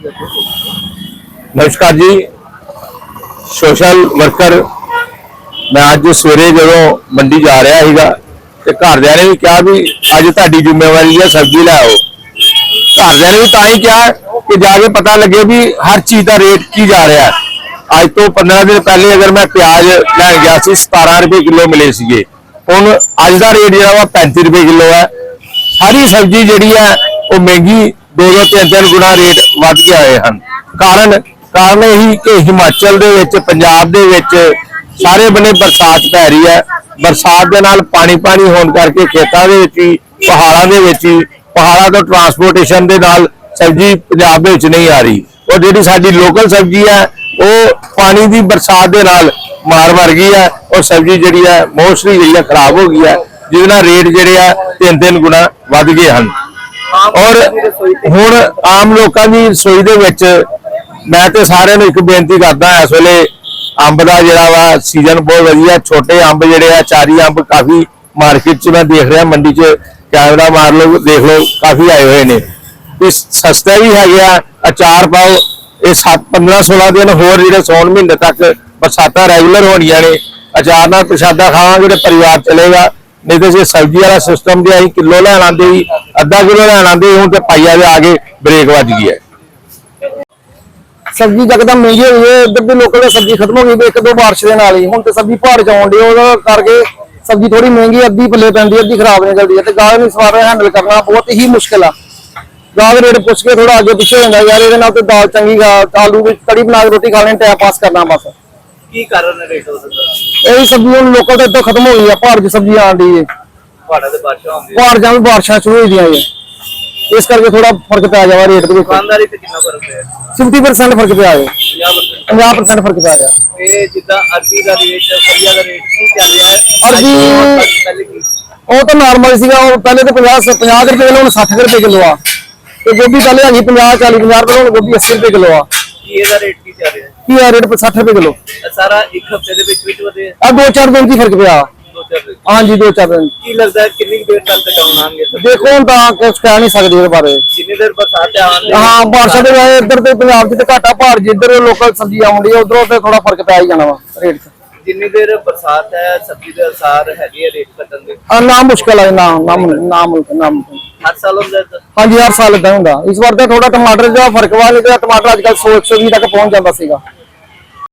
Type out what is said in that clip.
ਨਮਸਕਾਰ ਜੀ। Social worker, ਮੈਂ ਅੱਜ ਸਵੇਰੇ ਜਦੋਂ ਮੰਡੀ ਜਾ ਰਿਹਾ ਸੀਗਾ ਤੇ ਘਰਦਿਆਂ ਨੇ ਵੀ ਕਿਹਾ ਵੀ ਅੱਜ ਤੁਹਾਡੀ ਜ਼ਿੰਮੇਵਾਰੀ ਹੈ, ਸਬਜ਼ੀ ਲੈ ਘਰਦਿਆਂ ਨੇ ਵੀ ਤਾਂ ਹੀ ਕਿਹਾ ਕਿ ਜਾ ਕੇ ਪਤਾ ਲੱਗੇ ਵੀ ਹਰ ਚੀਜ਼ ਦਾ ਰੇਟ ਕੀ ਜਾ ਰਿਹਾ ਹੈ। ਅੱਜ ਤੋਂ 15 ਦਿਨ ਪਹਿਲੇ ਅਗਰ ਮੈਂ ਪਿਆਜ਼ ਲੈਣ ਗਿਆ ਸੀ 17 ਰੁਪਏ ਕਿਲੋ ਮਿਲੇ ਸੀਗੇ। ਹੁਣ ਅੱਜ ਦਾ ਰੇਟ ਜਿਹੜਾ ਵਾ 35 ਰੁਪਏ ਕਿਲੋ ਹੈ। ਸਾਰੀ ਸਬਜ਼ੀ ਜਿਹੜੀ ਹੈ, ਉਹ ਮਹਿੰਗੀ ਦੋ ਦੋ ਤਿੰਨ ਤਿੰਨ ਗੁਣਾ ਰੇਟ ਵੱਧ ਕੇ ਆਏ ਹਨ। ਕਾਰਨ ਕਾਰਨ ਇਹੀ ਕਿ ਹਿਮਾਚਲ ਦੇ ਵਿੱਚ, ਪੰਜਾਬ ਦੇ ਵਿੱਚ ਸਾਰੇ ਬੰਨੇ ਬਰਸਾਤ ਪੈ ਰਹੀ ਹੈ। ਬਰਸਾਤ ਦੇ ਨਾਲ ਪਾਣੀ ਪਾਣੀ ਹੋਣ ਕਰਕੇ ਖੇਤਾਂ ਦੇ ਵਿੱਚ ਹੀ, ਪਹਾੜਾਂ ਦੇ ਵਿੱਚ ਹੀ, ਪਹਾੜਾਂ ਤੋਂ ਟਰਾਂਸਪੋਰਟੇਸ਼ਨ ਦੇ ਨਾਲ ਸਬਜ਼ੀ ਪੰਜਾਬ ਦੇ ਵਿੱਚ ਨਹੀਂ ਆ ਰਹੀ। ਉਹ ਜਿਹੜੀ ਸਾਡੀ ਲੋਕਲ ਸਬਜ਼ੀ ਹੈ, ਉਹ ਪਾਣੀ ਦੀ ਬਰਸਾਤ ਦੇ ਨਾਲ ਮਾਰ ਮਰ ਗਈ ਹੈ। ਉਹ ਸਬਜ਼ੀ ਜਿਹੜੀ ਹੈ, ਮੋਸਟਲੀ ਜਿਹੜੀ ਹੈ, ਖਰਾਬ ਹੋ ਗਈ ਹੈ। ਜਿਹਦੇ ਨਾਲ ਰੇਟ ਜਿਹੜੇ ਆ ਤਿੰਨ ਤਿੰਨ ਗੁਣਾ ਵੱਧ ਗਏ ਹਨ। ਔਰ ਹੁਣ ਆਮ ਲੋਕਾਂ ਦੀ ਰਸੋਈ ਦੇ ਵਿੱਚ ਮੈਂ ਤੇ ਸਾਰਿਆਂ ਨੂੰ ਇੱਕ ਬੇਨਤੀ ਕਰਦਾ ਇਸ ਵੇਲੇ ਅੰਬ ਦਾ ਜਿਹੜਾ ਵਾ ਸੀਜ਼ਨ ਬਹੁਤ ਵਧੀਆ ਛੋਟੇ ਅੰਬ ਜਿਹੜੇ ਆ ਚਾਰੀ ਅੰਬ ਕਾਫੀ ਮਾਰਕੀਟ 'ਚ ਮੈਂ ਦੇਖ ਰਿਹਾ ਮੰਡੀ 'ਚ ਕੈਮਰਾ ਮਾਰ ਲਓ ਦੇਖ ਲਓ ਕਾਫੀ ਆਏ ਹੋਏ ਨੇ। ਤੇ ਸਸਤੇ ਵੀ ਹੈਗੇ ਅਚਾਰ ਪਾਓ ਇਹ 7 15 16 ਦਿਨ ਹੋਰ ਜਿਹੜੇ ਸੌਣ ਮਹੀਨੇ ਤੱਕ ਬਰਸਾਤਾਂ ਰੈਗੂਲਰ ਹੋਣੀਆਂ ਨੇ ਅਚਾਰ ਨਾਲ ਪ੍ਰਸ਼ਾਦਾ ਖਾਵਾਂਗੇ ਤੇ ਪਰਿਵਾਰ ਚਲੇਗਾ। ਨਹੀਂ ਤੇ ਜੇ ਸਬਜ਼ੀ ਵਾਲਾ ਸਿਸਟਮ ਦੇ ਅਸੀਂ ਕਿਲੋ ਲੈਣ ਆਂਦੇ ਸੀ ਅੱਧਾ ਕਿਲੋ ਲੈਣ ਆਂਦੇ ਹੁਣ ਤੇ ਪਾਈਆ ਦੇ ਆ ਕੇ ਬ੍ਰੇਕ ਵੱਜ ਗਈ ਹੈ। ਸਬਜ਼ੀ ਜਕਦਮ ਮਹਿੰਗੀ ਹੋਈ ਹੈ, ਇੱਧਰ ਦੇ ਲੋਕਾਂ ਦੀ ਸਬਜ਼ੀ ਖਤਮ ਹੋ ਗਈ ਇੱਕ ਦੋ ਬਾਰਿਸ਼ ਦੇ ਨਾਲ ਹੀ। ਹੁਣ ਤੇ ਸਬਜ਼ੀ ਭਾਰ ਜਾਉਣ ਦੀ ਉਹਦਾ ਕਰਕੇ ਸਬਜ਼ੀ ਥੋੜੀ ਮਹਿੰਗੀ, ਅੱਧੀ ਪੱਲੇ ਪੈਂਦੀ, ਅੱਧੀ ਖਰਾਬ ਨਿਕਲਦੀ ਹੈ ਤੇ ਗਾਹਕ ਨੂੰ ਸਵਾਰ ਹੈਂਡਲ ਕਰਨਾ ਬਹੁਤ ਹੀ ਮੁਸ਼ਕਿਲ ਆ। ਗਾਹਕ ਰੇਟ ਪੁੱਛ ਕੇ ਥੋੜਾ ਅੱਗੇ ਪਿੱਛੇ ਹੁੰਦਾ, ਯਾਰ ਇਹਦੇ ਨਾਲ ਤੇ ਦਾਲ ਚੰਗੀ ਗਾ ਆਲੂ ਵਿੱਚ ਕੜੀ ਬਣਾ ਕੇ ਰੋਟੀ ਖਾ ਲੈਣ ਟਾਈਮ ਪਾਸ ਕਰਨਾ ਬਸ। ਕੀ ਕਾਰਨ ਹੈ ਰੇਟ ਹੋ ਸਕਦਾ ਇਹੀ ਸਬਜ਼ੀ ਹੁਣ ਲੋਕਾਂ ਤੋਂ ਇੱਦਾਂ ਖਤਮ ਹੋ ਗਈ ਆ ਭਾਰ ਦੀ ਸਬਜ਼ੀ ਆਣ ਦੀ ਹੈ ਪਹਾੜਾਂ ਦੇ ਬਾਦਸ਼ਾਹ ਹੁੰਦੇ ਭਾਰ ਜਾਂ ਵੀ ਬਾਰਿਸ਼ਾਂ ਸ਼ੁਰੂ ਹੋਈ ਦੀਆਂ ਹੈ ਇਸ ਕਰਕੇ ਥੋੜਾ ਫ਼ਰਕ ਪੈ ਜਾਵਾ ਰੇਟ ਦੇ ਵਿੱਚ। ਦੁਕਾਨਦਾਰੀ ਤੇ ਕਿੰਨਾ ਫ਼ਰਕ ਹੈ 50% ਫ਼ਰਕ ਪਿਆ ਹੈ 50% 50% ਫ਼ਰਕ ਪਿਆ ਗਿਆ। ਇਹ ਜਿੱਦਾਂ ਅਰਬੀ ਦਾ ਰੇਟ ਫਲੀਆ ਦਾ ਰੇਟ ਕੀ ਚੱਲ ਰਿਹਾ ਹੈ? ਅਰਬੀ- ਪਹਿਲੇ ਕੀ ਸੀ? ਉਹ ਤਾਂ ਨਾਰਮਲ ਸੀਗਾ ਉਹ ਪਹਿਲੇ ਤਾਂ 50 50 ਰੁਪਏ ਕਿਲੋ ਹੁਣ 60 ਰੁਪਏ ਕਿਲੋ ਆ। ਤੇ ਗੋਭੀ ਪਹਿਲੇ ਹੈਗੀ 50 40 50 ਰੁਪਏ ਹੁਣ ਗੋਭੀ 80 ਰੁਪਏ ਕਿਲੋ ਆ। ਕੀ ਇਹਦਾ ਰੇਟ ਕੀ ਚੱਲ ਰਿਹਾ? ਕੀ ਆ ਰੇਟ 60 ਰੁਪਏ ਕਿਲੋ? ਇਹ ਸਾਰਾ ਇੱਕ ਹਫ਼ਤੇ ਦੇ ਵਿੱਚ ਵਿੱਚ ਵਧੇ? ਆ ਦੋ ਚਾਰ ਦਿਨ ਦੀ ਫ਼ਰਕ ਪਿਆ। ਦੋ ਚਾਰ ਦਿਨ। ਹਾਂਜੀ ਦੋ ਚਾਰ ਦਿਨ ਕੀ ਲੱਗਦਾ ਹੈ ਕਿੰਨੀ ਕੁ ਦੇਰ ਤੱਕ ਟਿਕਾਉਣ ਆਣਗੇ ਸਰ? ਦੇਖੋ ਹੁਣ ਤਾਂ ਕੁਝ ਕਹਿ ਨਹੀਂ ਸਕਦੇ ਇਹਦੇ ਬਾਰੇ। ਜਿੰਨੀ ਦੇਰ ਬਰਸਾਤ ਆਉਣ ਹਾਂ। ਬਾਰਿਸ਼ਾਂ ਦੇ ਵਜ੍ਹਾ ਇੱਧਰ ਤੇ ਪੰਜਾਬ 'ਚ ਤੇ ਘਾਟਾ ਭਾਰ ਜਿੱਧਰ ਲੋਕਲ ਸਬਜ਼ੀ ਆਉਂਦੀ ਹੈ ਉਧਰੋਂ ਤੇ ਥੋੜਾ ਫ਼ਰਕ ਪੈ ਹੀ ਜਾਣਾ ਵਾ ਰੇਟ 'ਚ। ਜਿੰਨੀ ਦੇਰ ਬਰਸਾਤ ਹੈ ਸਬਜ਼ੀ ਦੇ ਅਸਾਰ ਹੈਗੇ ਆ ਰੇਟ ਘਟਣ ਦੇ। ਆ ਨਾ ਮੁਸ਼ਕਲ ਹੈ ਨਾ ਨਾ ਨਾ ਮੁਮਕਿਨ ਨਾ ਮੁਮਕਿਨ। ਹਰ ਸਾਲ ਹੁੰਦਾ ਹੈ ਹਾਂਜੀ, ਹਰ ਸਾਲ ਇਦਾਂ ਹੁੰਦਾ। ਇਸ ਵਾਰ ਤਾਂ ਥੋੜਾ ਟਮਾਟਰ ਦਾ ਫ਼ਰਕ ਵਾ, ਨਹੀਂ ਤੇ ਟਮਾਟਰ ਅੱਜ ਕੱਲ 100 120 ਤੱਕ ਪਹੁੰਚ ਜਾਂਦਾ ਸੀਗਾ।